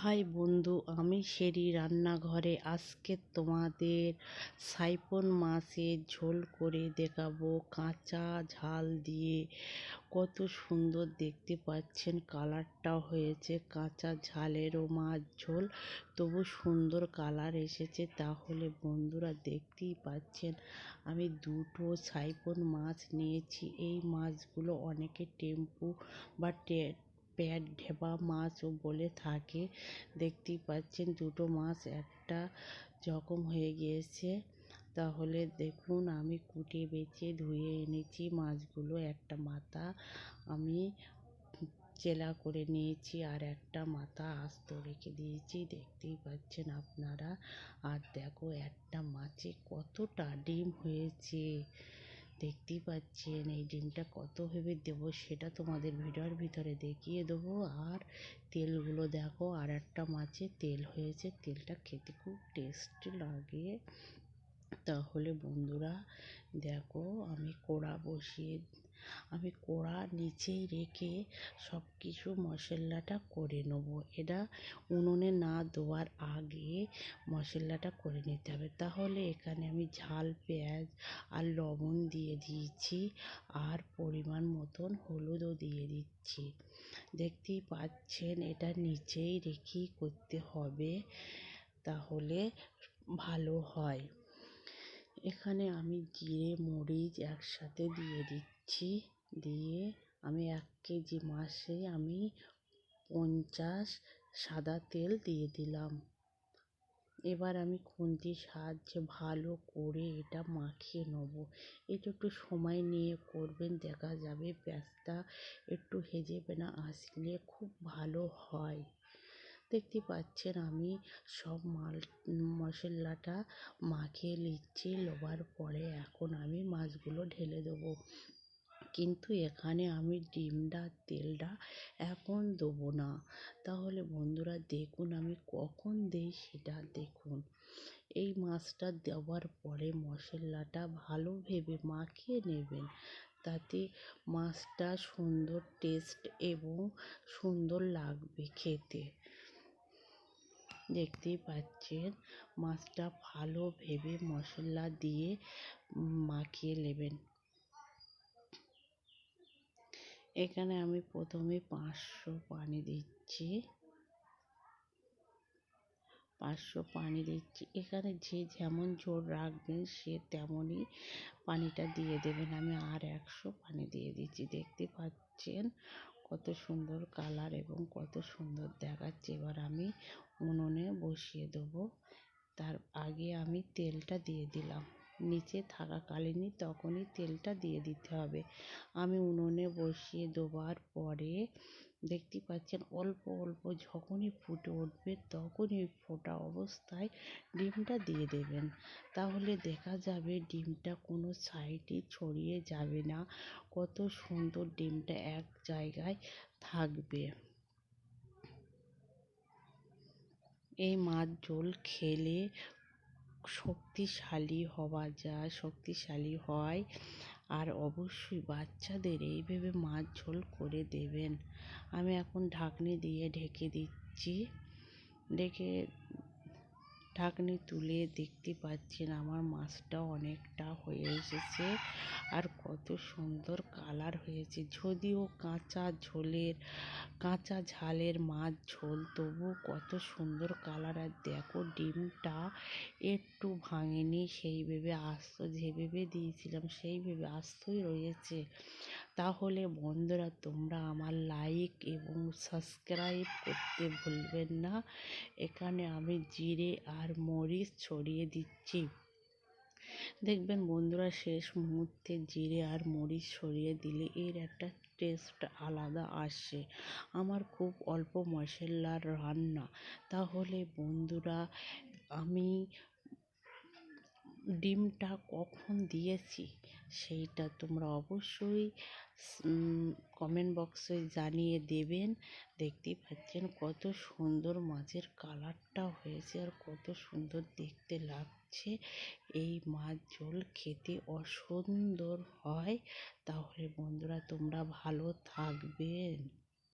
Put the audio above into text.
High বন্ধু, আমি সেরি রান্নাঘরে। আজকে তোমাদের সাইপন মাছের ঝোল করে দেখাবো। কাঁচা ঝাল দিয়ে কত সুন্দর দেখতে পাচ্ছেন, কালারটা হয়েছে কাঁচা ঝালেরও মাছ ঝোল। তবু সুন্দর কালার এসেছে, তাহলে বন্ধুরা দেখতেই পাচ্ছেন, আমি দুটো সাইপন মাছ নিয়েছি। এই মাছগুলো অনেকে টেম্পু বা প্যাট ঢেপা মাছও বলে থাকে। দেখতেই পাচ্ছেন দুটো মাছ একটা জখম হয়ে গিয়েছে। তাহলে দেখুন, আমি কুটে বেছে ধুয়ে এনেছি মাছগুলো। একটা মাথা আমি চেলা করে নিয়েছি আর একটা মাথা আস্ত রেখে দিয়েছি। দেখতেই পাচ্ছেন আপনারা। আর দেখো, একটা মাছে কতটা ডিম হয়েছে। দেখতেই পাচ্ছেন এই ডিমটা কত ভেবে দেবো সেটা তোমাদের ভিডিওর ভিতরে দেখিয়ে দেবো। আর তেলগুলো দেখো, আর একটা মাছে তেল হয়েছে, তেলটা খেতে খুব টেস্ট লাগে। তাহলে বন্ধুরা, দেখো আমি কড়া বসিয়ে আমি কড়া নিচেই রেখে সব কিছু মশলাটা করে নেব। এটা উনুনে না দেওয়ার আগে মশলাটা করে নিতে হবে। তাহলে এখানে আমি ঝাল, পেঁয়াজ আর লবণ দিয়ে দিয়েছি আর পরিমাণ মতন হলুদও দিয়ে দিচ্ছি। দেখতেই পাচ্ছেন এটা নিচেই রেখেই করতে হবে, তাহলে ভালো হয়। এখানে আমি জিরে, মরিচ একসাথে দিয়ে দিচ্ছি। দিয়ে আমি এক কেজি মাসে আমি পঞ্চাশ সাদা তেল দিয়ে দিলাম। এবার আমি খুন্তির সাহায্যে ভালো করে এটা মাখিয়ে নেব। এটা একটু সময় নিয়ে করবেন, দেখা যাবে পেঁয়াজটা একটু হেজে না আসলে খুব ভালো হয়। দেখতে পাচ্ছেন আমি সব মাল, মশলাটা মাখিয়ে নিচ্ছি লোবার পরে এখন আমি মাছগুলো ঢেলে দেবো। কিন্তু এখানে আমি ডিমটা তেলটা এখন দেবো না। তাহলে বন্ধুরা দেখুন আমি কখন দিই সেটা দেখুন। এই মাছটা দেওয়ার পরে মশলাটা ভালো ভেবে মাখিয়ে নেবেন। তাতে মাছটা সুন্দর টেস্ট এবং সুন্দর লাগবে খেতে। দেখতেই পাচ্ছেন, মাছটা ভালো ভেবে মশলা দিয়ে মাখিয়ে নেবেন। এখানে আমি প্রথমে পাঁচশো পানি দিচ্ছি। পাঁচশো পানি দিচ্ছি। এখানে যে যেমন জোর রাখবেন সে তেমনই পানিটা দিয়ে দেবেন। আমি আর একশো পানি দিয়ে দিচ্ছি। দেখতে পাচ্ছেন কত সুন্দর কালার এবং কত সুন্দর দেখাচ্ছে। এবার আমি উনুনে বসিয়ে দেবো। তার আগে আমি তেলটা দিয়ে দিলাম। নিচে থাকাকালীনই তখনই তেলটা দিয়ে দিতে হবে। আমি উনুনে বসিয়ে দেওয়ার পরে দেখতে পাচ্ছেন অল্প অল্প যখনই ফুটে উঠবে তখনই ফোটা অবস্থায় ডিমটা দিয়ে দেবেন। তাহলে দেখা যাবে ডিমটা কোনো সাইডে ছড়িয়ে যাবে না। কত সুন্দর ডিমটা এক জায়গায় থাকবে। এই মাছ ঝোল খেলে শক্তিশালী হওয়া যায়, শক্তিশালী হয়। আর অবশ্যই বাচ্চাদের এইভাবে মাছ ঝোল করে দেবেন। আমি এখন ঢাকনি দিয়ে ঢেকে দিচ্ছি। ঢেকে ঢাকনি তুলে দেখতে পাচ্ছেন, আমার মাছটা অনেকটা হয়ে এসেছে। আর কত সুন্দর কালার হয়েছে। যদিও কাঁচা ঝোলের, কাঁচা ঝালের মাছ, ঝোল তবু কত সুন্দর কালার। আর দেখো, ডিমটা একটু ভাঙেনি, সেই ভেবে আস্ত, যে ভেবে দিয়েছিলাম, সেই ভেবে আস্তই রয়েছে। তাহলে বন্ধুরা তোমরা আমার লাইক এবং সাবস্ক্রাইব করতে ভুলবেন না। এখানে আমি জিরে আর মরিচ ছড়িয়ে দিচ্ছি। দেখবেন বন্ধুরা শেষ মুহূর্তে জিরে আর মরিচ ছড়িয়ে দিলে এর একটা টেস্ট আলাদা আসে। আমার খুব অল্প মশলার রান্না। তাহলে বন্ধুরা আমি ডিমটা কখন দিয়েছি সেইটা তোমরা অবশ্যই কমেন্ট বক্সে জানিয়ে দেবেন। দেখতেই পাচ্ছেন কত সুন্দর মাছের কালারটা হয়েছে আর কত সুন্দর দেখতে লাগছে। এই মাছ ঝোল খেতে অসুন্দর হয়। তাহলে বন্ধুরা তোমরা ভালো থাকবেন।